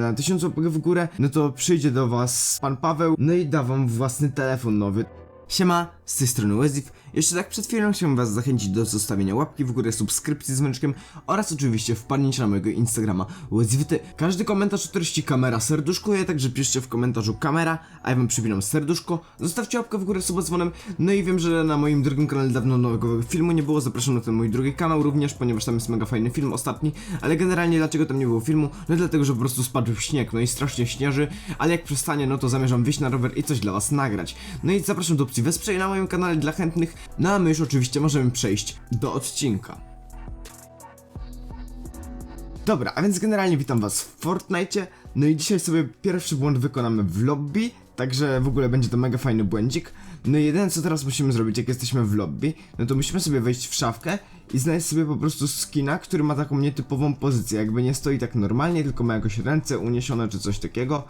na 1000 łapek w górę, no to przyjdzie do was pan Paweł, no i da wam własny telefon nowy. Siema, z tej strony Wezif. Jeszcze tak przed chwilą chciałem was zachęcić do zostawienia łapki w górę, subskrypcji z dzwoneczkiem oraz oczywiście wpadnięcia na mojego Instagrama Wezify. Każdy komentarz o treści kamera serduszkuje, także piszcie w komentarzu kamera, a ja wam przypinam serduszko. Zostawcie łapkę w górę suba dzwonem. No i wiem, że na moim drugim kanale dawno nowego filmu nie było, zapraszam na ten mój drugi kanał również, ponieważ tam jest mega fajny film ostatni, ale generalnie dlaczego tam nie było filmu? No dlatego, że po prostu spadł śnieg, no i strasznie śnieży, ale jak przestanie, no to zamierzam wyjść na rower i coś dla was nagrać. No i zapraszam do opcji wesprze na moim kanale dla chętnych, no a my już oczywiście możemy przejść do odcinka. Dobra, a więc generalnie witam was w Fortnite. No i dzisiaj sobie pierwszy błąd wykonamy w lobby, także w ogóle będzie to mega fajny błędzik. No i jedyne co teraz musimy zrobić, jak jesteśmy w lobby, no to musimy sobie wejść w szafkę i znaleźć sobie po prostu skina, który ma taką nietypową pozycję, jakby nie stoi tak normalnie, tylko ma jakoś ręce uniesione czy coś takiego.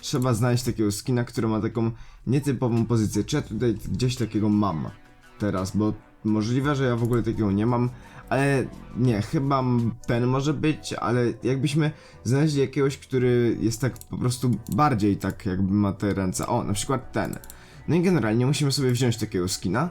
Trzeba znaleźć takiego skina, który ma taką nietypową pozycję. Czy ja tutaj gdzieś takiego mam teraz, bo możliwe, że ja w ogóle takiego nie mam, ale nie, chyba ten może być, ale jakbyśmy znaleźli jakiegoś, który jest tak po prostu bardziej tak jakby ma te ręce. O, na przykład ten. No i generalnie musimy sobie wziąć takiego skina.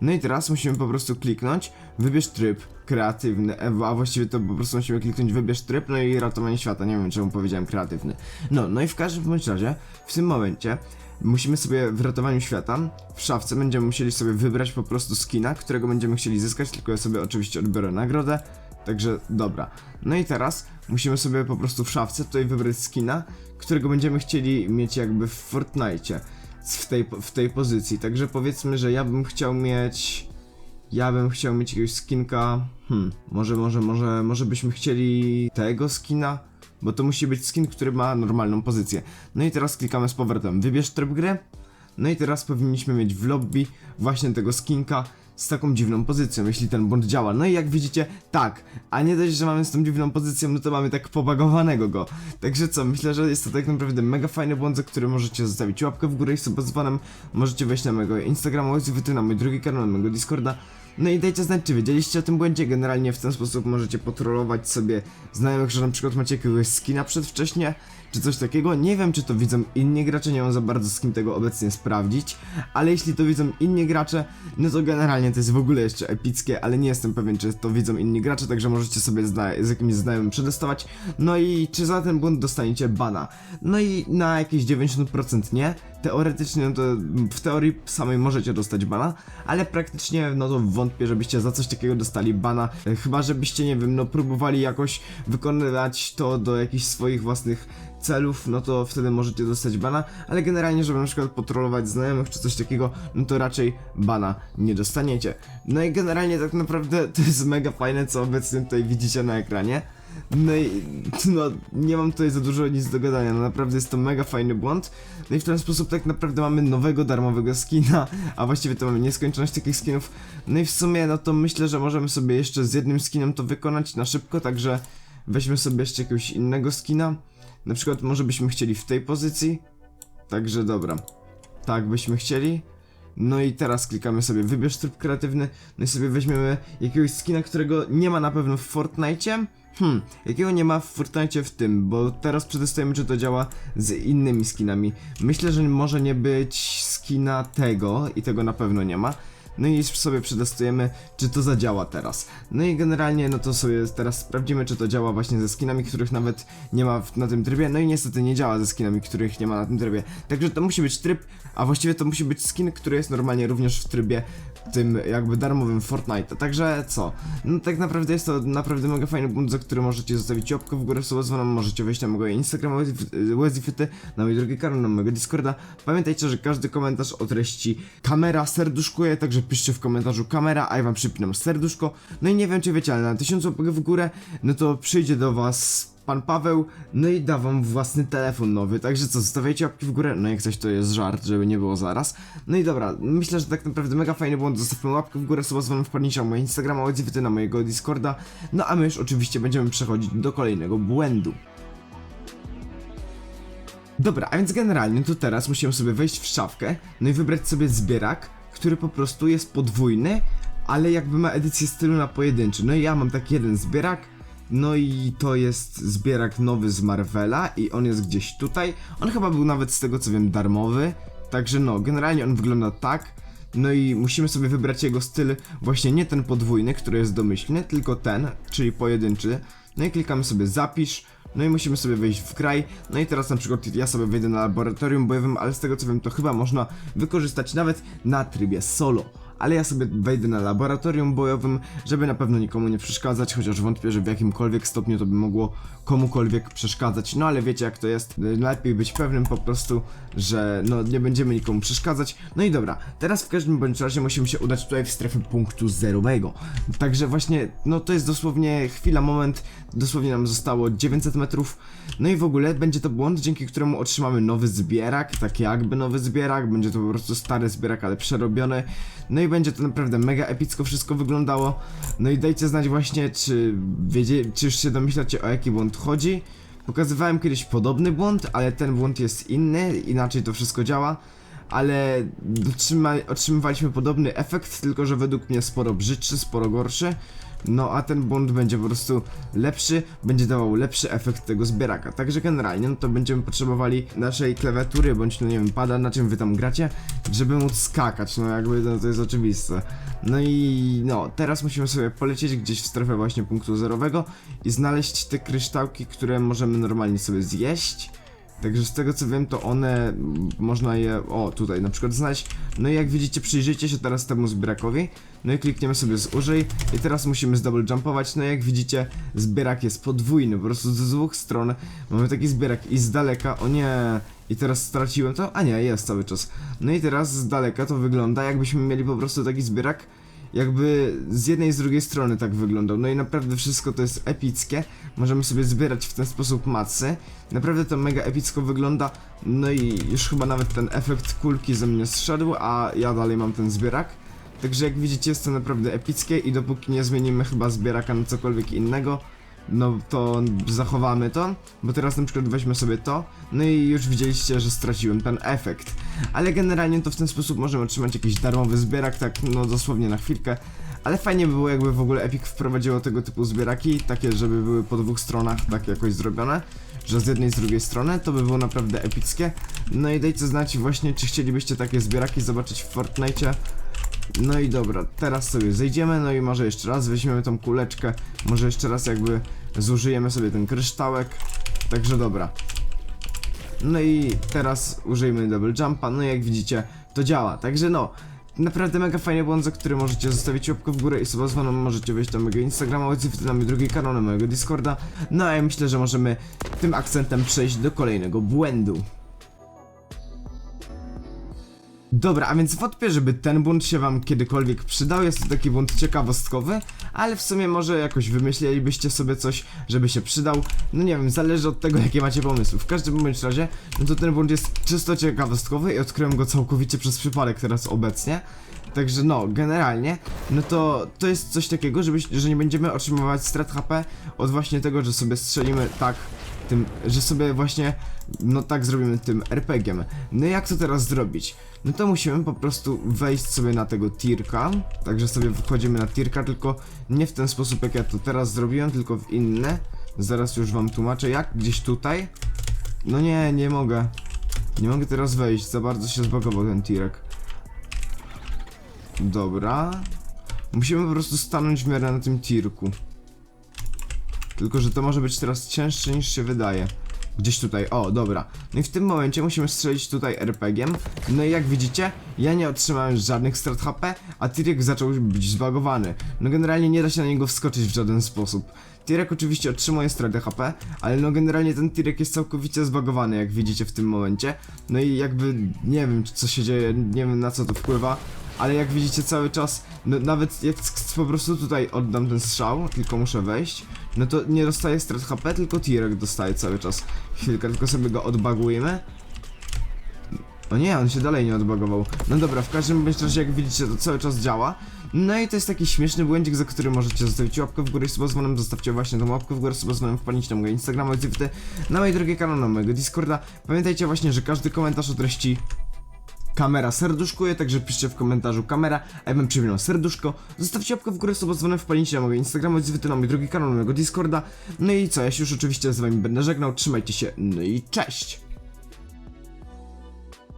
No i teraz musimy po prostu kliknąć, wybierz tryb kreatywny, e, a właściwie to po prostu musimy kliknąć wybierz tryb, no i ratowanie świata, nie wiem czemu powiedziałem kreatywny. No, no i w każdym bądź razie, w tym momencie musimy sobie w ratowaniu świata, w szafce będziemy musieli sobie wybrać po prostu skina, którego będziemy chcieli zyskać, tylko ja sobie oczywiście odbiorę nagrodę, także dobra. No i teraz musimy sobie po prostu w szafce tutaj wybrać skina, którego będziemy chcieli mieć jakby w Fortnite w tej, w tej pozycji. Także powiedzmy, że ja bym chciał mieć. Ja bym chciał mieć jakiegoś skinka. Hmm, może, może, może, może byśmy chcieli tego skina? Bo to musi być skin, który ma normalną pozycję. No i teraz klikamy z powrotem. Wybierz tryb gry. No i teraz powinniśmy mieć w lobby właśnie tego skinka z taką dziwną pozycją, jeśli ten błąd działa. No i jak widzicie, tak, a nie dość, że mamy z tą dziwną pozycją, no to mamy tak pobagowanego go. Także co, myślę, że jest to tak naprawdę mega fajny błąd, za który możecie zostawić łapkę w górę i suba z dzwonem. Możecie wejść na mojego Instagrama, wyty na mój drugi kanał, na mojego Discorda. No i dajcie znać, czy wiedzieliście o tym błędzie. Generalnie w ten sposób możecie potrolować sobie znajomych, że na przykład macie jakiegoś skina przedwcześnie, czy coś takiego. Nie wiem, czy to widzą inni gracze, nie mam za bardzo z kim tego obecnie sprawdzić, ale jeśli to widzą inni gracze, no to generalnie to jest w ogóle jeszcze epickie, ale nie jestem pewien, czy to widzą inni gracze, także możecie sobie z jakimś znajomym przetestować. No i czy za ten błąd dostaniecie bana? No i na jakieś 90% nie. Teoretycznie, no to w teorii samej możecie dostać bana, ale praktycznie, no to wątpię, żebyście za coś takiego dostali bana. E, Chyba, żebyście, nie wiem, no próbowali jakoś wykonywać to do jakichś swoich własnych celów, no to wtedy możecie dostać bana, ale generalnie, żeby na przykład potrolować znajomych czy coś takiego, no to raczej bana nie dostaniecie. No i generalnie tak naprawdę to jest mega fajne, co obecnie tutaj widzicie na ekranie. No i no, nie mam tutaj za dużo nic do gadania, no naprawdę jest to mega fajny błąd. No i w ten sposób tak naprawdę mamy nowego darmowego skina, a właściwie to mamy nieskończoność takich skinów. No i w sumie, no to myślę, że możemy sobie jeszcze z jednym skinem to wykonać na szybko, także weźmy sobie jeszcze jakiegoś innego skina. Na przykład może byśmy chcieli w tej pozycji. Także dobra. Tak byśmy chcieli. No i teraz klikamy sobie wybierz tryb kreatywny. No i sobie weźmiemy jakiegoś skina, którego nie ma na pewno w Fortnite. Hmm, jakiego nie ma w Fortnite w tym, bo teraz przetestujemy czy to działa z innymi skinami. Myślę, że może nie być skina tego i tego na pewno nie ma. No i sobie przetestujemy, czy to zadziała teraz. No i generalnie, no to sobie teraz sprawdzimy, czy to działa właśnie ze skinami, których nawet nie ma na tym trybie. No i niestety nie działa ze skinami, których nie ma na tym trybie. Także to musi być tryb, a właściwie to musi być skin, który jest normalnie również w trybie tym jakby darmowym Fortnite. Także co? No tak naprawdę jest to naprawdę mega fajny błąd, za który możecie zostawić łapkę w górę, suba dzwonem, możecie wejść na mojego Instagrama Wezifyty, na mój drugi kanał, na mojego Discorda. Pamiętajcie, że każdy komentarz o treści kamera serduszkuje, także piszcie w komentarzu kamera, a ja wam przypinam serduszko. No i nie wiem czy wiecie, ale na 1000 łapek w górę, no to przyjdzie do was pan Paweł, no i da wam własny telefon nowy, także co, zostawiajcie łapki w górę, no jak coś to jest żart, żeby nie było zaraz. No i dobra, myślę, że tak naprawdę mega fajny błąd, zostawmy łapkę w górę, suba z wami wpadnijcie na moje Instagrama, odzywy na mojego Discorda, no a my już oczywiście będziemy przechodzić do kolejnego błędu. Dobra, a więc generalnie to teraz musimy sobie wejść w szafkę, no i wybrać sobie zbierak, który po prostu jest podwójny, ale jakby ma edycję stylu na pojedynczy. No i ja mam taki jeden zbierak, No i to jest zbierak nowy z Marvela i on jest gdzieś tutaj. On chyba był nawet z tego co wiem darmowy. Także no, generalnie on wygląda tak. No i musimy sobie wybrać jego styl, właśnie nie ten podwójny, który jest domyślny, tylko ten, czyli pojedynczy. No i klikamy sobie zapisz, no i musimy sobie wejść w kraj. No i teraz na przykład ja sobie wejdę na laboratorium bojowym, ale z tego co wiem to chyba można wykorzystać nawet na trybie solo. Ale ja sobie wejdę na laboratorium bojowym, żeby na pewno nikomu nie przeszkadzać, chociaż wątpię, że w jakimkolwiek stopniu to by mogło komukolwiek przeszkadzać. No ale wiecie jak to jest, lepiej być pewnym po prostu, że no nie będziemy nikomu przeszkadzać. No i dobra, teraz w każdym bądź razie musimy się udać tutaj w strefę punktu zerowego. Także właśnie, no to jest dosłownie chwila, moment, dosłownie nam zostało 900 metrów. No i w ogóle będzie to błąd, dzięki któremu otrzymamy nowy zbierak, tak jakby nowy zbierak, będzie to po prostu stary zbierak, ale przerobiony. No i będzie to naprawdę mega epicko wszystko wyglądało. No i dajcie znać właśnie, czy wiedzie, czy już się domyślacie o jaki błąd chodzi. Pokazywałem kiedyś podobny błąd, ale ten błąd jest inny, inaczej to wszystko działa. Ale otrzyma, otrzymywaliśmy podobny efekt, tylko że według mnie sporo brzydszy, sporo gorszy. No a ten błąd będzie po prostu lepszy, będzie dawał lepszy efekt tego zbieraka. Także generalnie no to będziemy potrzebowali naszej klawiatury, bądź no nie wiem, pada na czym wy tam gracie, żeby móc skakać, no jakby no, to jest oczywiste. No i no, teraz musimy sobie polecieć gdzieś w strefę właśnie punktu zerowego i znaleźć te kryształki, które możemy normalnie sobie zjeść. Także z tego co wiem, to one można je, o tutaj na przykład znaleźć. No i jak widzicie, przyjrzyjcie się teraz temu zbierakowi. No i klikniemy sobie z użyj i teraz musimy double jumpować. No i jak widzicie, zbierak jest podwójny, po prostu z dwóch stron. Mamy taki zbierak i z daleka, o nie, i teraz straciłem to, a nie, jest cały czas. No i teraz z daleka to wygląda, jakbyśmy mieli po prostu taki zbierak jakby z jednej i z drugiej strony tak wyglądał. No i naprawdę wszystko to jest epickie. Możemy sobie zbierać w ten sposób macy. Naprawdę to mega epicko wygląda. No i już chyba nawet ten efekt kulki ze mnie zszedł, a ja dalej mam ten zbierak. Także jak widzicie jest to naprawdę epickie i dopóki nie zmienimy chyba zbieraka na cokolwiek innego, no to zachowamy to, bo teraz na przykład weźmy sobie to, no i już widzieliście, że straciłem ten efekt. Ale generalnie to w ten sposób możemy otrzymać jakiś darmowy zbierak, tak no dosłownie na chwilkę. Ale fajnie by było jakby w ogóle Epic wprowadziło tego typu zbieraki, takie żeby były po dwóch stronach tak jakoś zrobione, że z jednej i z drugiej strony, to by było naprawdę epickie. No i dajcie znać właśnie, czy chcielibyście takie zbieraki zobaczyć w Fortnite. No i dobra, teraz sobie zejdziemy, no i może jeszcze raz weźmiemy tą kuleczkę, może jeszcze raz jakby zużyjemy sobie ten kryształek, także dobra. No i teraz użyjmy double jumpa, no i jak widzicie to działa, także no, naprawdę mega fajny błąd, za który możecie zostawić łapkę w górę i suba dzwonem, możecie wejść na mojego Instagrama, odzywać na mój drugi kanał, na mojego Discorda, no a ja myślę, że możemy tym akcentem przejść do kolejnego błędu. Dobra, a więc wątpię, żeby ten błąd się wam kiedykolwiek przydał, jest to taki błąd ciekawostkowy, ale w sumie może jakoś wymyślelibyście sobie coś, żeby się przydał, no nie wiem, zależy od tego jakie macie pomysły. W każdym bądź razie, no to ten błąd jest czysto ciekawostkowy i odkryłem go całkowicie przez przypadek teraz obecnie. Także no, generalnie, no to to jest coś takiego, żeby, że nie będziemy otrzymywać strat HP od właśnie tego, że sobie strzelimy tak tym, że sobie właśnie, no tak zrobimy tym RPG-iem. No i jak to teraz zrobić? No to musimy po prostu wejść sobie na tego tirka, także sobie wchodzimy na tirka, tylko nie w ten sposób jak ja to teraz zrobiłem, tylko w inny. Zaraz już wam tłumaczę, jak gdzieś tutaj. No nie, nie mogę. Nie mogę teraz wejść, za bardzo się zbagował ten tirek. Dobra. Musimy po prostu stanąć w miarę na tym tirku. Tylko, że to może być teraz cięższe niż się wydaje. Gdzieś tutaj, o, dobra. No i w tym momencie musimy strzelić tutaj RPG-iem. No i jak widzicie, ja nie otrzymałem żadnych strat HP, a Tirek zaczął być zbagowany. No generalnie nie da się na niego wskoczyć w żaden sposób. Tirek oczywiście otrzymuje straty HP, ale no generalnie ten Tirek jest całkowicie zbagowany, jak widzicie w tym momencie. No i jakby nie wiem co się dzieje, nie wiem na co to wpływa, ale jak widzicie cały czas, no nawet jak po prostu tutaj oddam ten strzał, tylko muszę wejść, no to nie dostaję strat HP, tylko Tirek dostaje cały czas. Chwilkę, tylko sobie go odbagujemy. O nie, on się dalej nie odbagował. No dobra, w każdym bądź razie jak widzicie to cały czas działa. No i to jest taki śmieszny błędzik, za który możecie zostawić łapkę w górę i suba. Zostawcie właśnie tą łapkę w górę, suba dzwonem, wpadnijcie na mojego Instagrama, na moje drugie kanał, na mojego Discorda. Pamiętajcie właśnie, że każdy komentarz o treści kamera serduszkuje, także piszcie w komentarzu kamera, a ja bym przywinął serduszko. Zostawcie łapkę w górę, suba dzwonem, wpalicie na mojego Instagrama, zwyty na mój drugi kanał, na mojego Discorda. No i co, ja się już oczywiście z wami będę żegnał, trzymajcie się, no i cześć!